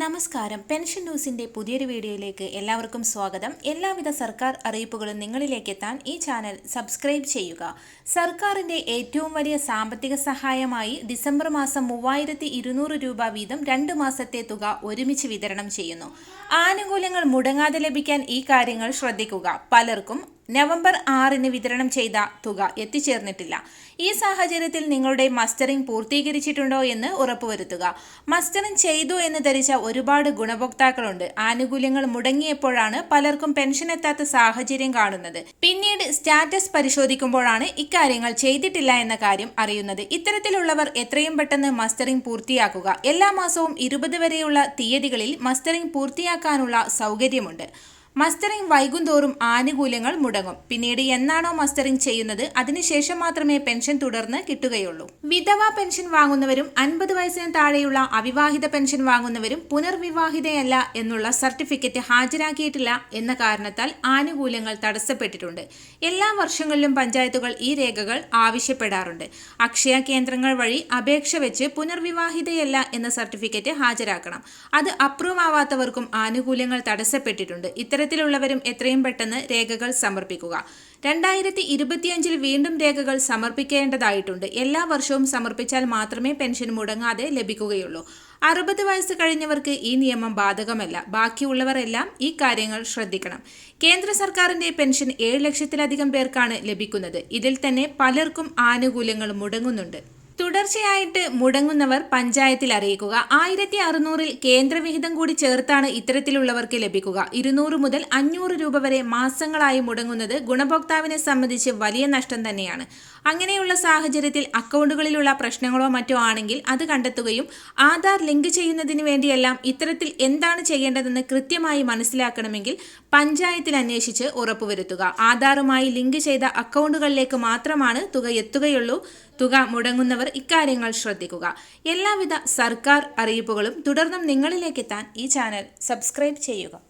നമസ്കാരം. പെൻഷൻ ന്യൂസിന്റെ പുതിയൊരു വീഡിയോയിലേക്ക് എല്ലാവർക്കും സ്വാഗതം. എല്ലാവിധ സർക്കാർ അറിയിപ്പുകളും നിങ്ങളിലേക്ക് എത്താൻ ഈ ചാനൽ സബ്സ്ക്രൈബ് ചെയ്യുക. സർക്കാരിന്റെ ഏറ്റവും വലിയ സാമ്പത്തിക സഹായമായി ഡിസംബർ മാസം മൂവായിരത്തി ഇരുന്നൂറ് രൂപ വീതം രണ്ട് മാസത്തെ തുക ഒരുമിച്ച് വിതരണം ചെയ്യുന്നു. ആനുകൂല്യങ്ങൾ മുടങ്ങാതെ ലഭിക്കാൻ ഈ കാര്യങ്ങൾ ശ്രദ്ധിക്കുക. പലർക്കും നവംബർ ആറിന് വിതരണം ചെയ്ത തുക എത്തിച്ചേർന്നിട്ടില്ല. ഈ സാഹചര്യത്തിൽ നിങ്ങളുടെ മസ്റ്ററിംഗ് പൂർത്തീകരിച്ചിട്ടുണ്ടോ എന്ന് ഉറപ്പുവരുത്തുക. മസ്റ്ററിംഗ് ചെയ്തു എന്ന് ധരിച്ച ഒരുപാട് ഗുണഭോക്താക്കളുണ്ട്. ആനുകൂല്യങ്ങൾ മുടങ്ങിയപ്പോഴാണ് പലർക്കും പെൻഷൻ എത്താത്ത സാഹചര്യം കാണുന്നത്. പിന്നീട് സ്റ്റാറ്റസ് പരിശോധിക്കുമ്പോഴാണ് ഇക്കാര്യങ്ങൾ ചെയ്തിട്ടില്ല എന്ന കാര്യം അറിയുന്നത്. ഇത്തരത്തിലുള്ളവർ എത്രയും പെട്ടെന്ന് മസ്റ്ററിംഗ് പൂർത്തിയാക്കുക. എല്ലാ മാസവും ഇരുപത് വരെയുള്ള തീയതികളിൽ മസ്റ്ററിംഗ് പൂർത്തിയാക്കാനുള്ള സൗകര്യമുണ്ട്. മസ്റ്ററിംഗ് വൈകുന്തോറും ആനുകൂല്യങ്ങൾ മുടങ്ങും. പിന്നീട് എന്നാണോ മസ്റ്ററിംഗ് ചെയ്യുന്നത്? അതിനുശേഷം മാത്രമേ പെൻഷൻ തുടർന്ന് കിട്ടുകയുള്ളൂ. വിധവ പെൻഷൻ വാങ്ങുന്നവരും അൻപത് വയസ്സിന് താഴെയുള്ള അവിവാഹിത പെൻഷൻ വാങ്ങുന്നവരും പുനർവിവാഹിതയല്ല എന്നുള്ള സർട്ടിഫിക്കറ്റ് ഹാജരാക്കിയിട്ടില്ല എന്ന കാരണത്താൽ ആനുകൂല്യങ്ങൾ തടസ്സപ്പെട്ടിട്ടുണ്ട്. എല്ലാ വർഷങ്ങളിലും പഞ്ചായത്തുകൾ ഈ രേഖകൾ ആവശ്യപ്പെടാറുണ്ട്. അക്ഷയ കേന്ദ്രങ്ങൾ വഴി അപേക്ഷ വെച്ച് പുനർവിവാഹിതയല്ല എന്ന സർട്ടിഫിക്കറ്റ് ഹാജരാക്കണം. അത് അപ്രൂവ് ആവാത്തവർക്കും ആനുകൂല്യങ്ങൾ തടസ്സപ്പെട്ടിട്ടുണ്ട്. ഇത്തരം ഇത്തരത്തിലുള്ളവരും എത്രയും പെട്ടെന്ന് രേഖകൾ സമർപ്പിക്കുക. രണ്ടായിരത്തി ഇരുപത്തിയഞ്ചിൽ വീണ്ടും രേഖകൾ സമർപ്പിക്കേണ്ടതായിട്ടുണ്ട്. എല്ലാ വർഷവും സമർപ്പിച്ചാൽ മാത്രമേ പെൻഷൻ മുടങ്ങാതെ ലഭിക്കുകയുള്ളൂ. അറുപത് വയസ്സ് കഴിഞ്ഞവർക്ക് ഈ നിയമം ബാധകമല്ല. ബാക്കിയുള്ളവർ എല്ലാം ഈ കാര്യങ്ങൾ ശ്രദ്ധിക്കണം. കേന്ദ്ര സർക്കാരിന്റെ പെൻഷൻ ഏഴ് ലക്ഷത്തിലധികം പേർക്കാണ് ലഭിക്കുന്നത്. ഇതിൽ തന്നെ പലർക്കും ആനുകൂല്യങ്ങൾ മുടങ്ങുന്നുണ്ട്. തുടർച്ചയായിട്ട് മുടങ്ങുന്നവർ പഞ്ചായത്തിൽ അറിയിക്കുക. ആയിരത്തി അറുന്നൂറിൽ കേന്ദ്രവിഹിതം കൂടി ചേർത്താണ് ഇത്തരത്തിലുള്ളവർക്ക് ലഭിക്കുക. ഇരുന്നൂറ് മുതൽ അഞ്ഞൂറ് രൂപ വരെ മാസങ്ങളായി മുടങ്ങുന്നത് ഗുണഭോക്താവിനെ സംബന്ധിച്ച് വലിയ നഷ്ടം തന്നെയാണ്. അങ്ങനെയുള്ള സാഹചര്യത്തിൽ അക്കൗണ്ടുകളിലുള്ള പ്രശ്നങ്ങളോ മറ്റോ ആണെങ്കിൽ അത് കണ്ടെത്തുകയും ആധാർ ലിങ്ക് ചെയ്യുന്നതിന് വേണ്ടിയെല്ലാം ഇത്തരത്തിൽ എന്താണ് ചെയ്യേണ്ടതെന്ന് കൃത്യമായി മനസ്സിലാക്കണമെങ്കിൽ പഞ്ചായത്തിൽ അന്വേഷിച്ച് ഉറപ്പുവരുത്തുക. ആധാറുമായി ലിങ്ക് ചെയ്ത അക്കൗണ്ടുകളിലേക്ക് മാത്രമാണ് തുക എത്തുകയുള്ളൂ. തുക മുടങ്ങുന്നവർ ഇക്കാര്യങ്ങൾ ശ്രദ്ധിക്കുക. എല്ലാവിധ സർക്കാർ അറിയിപ്പുകളും തുടർന്നും നിങ്ങളിലേക്കെത്താൻ ഈ ചാനൽ സബ്സ്ക്രൈബ് ചെയ്യുക.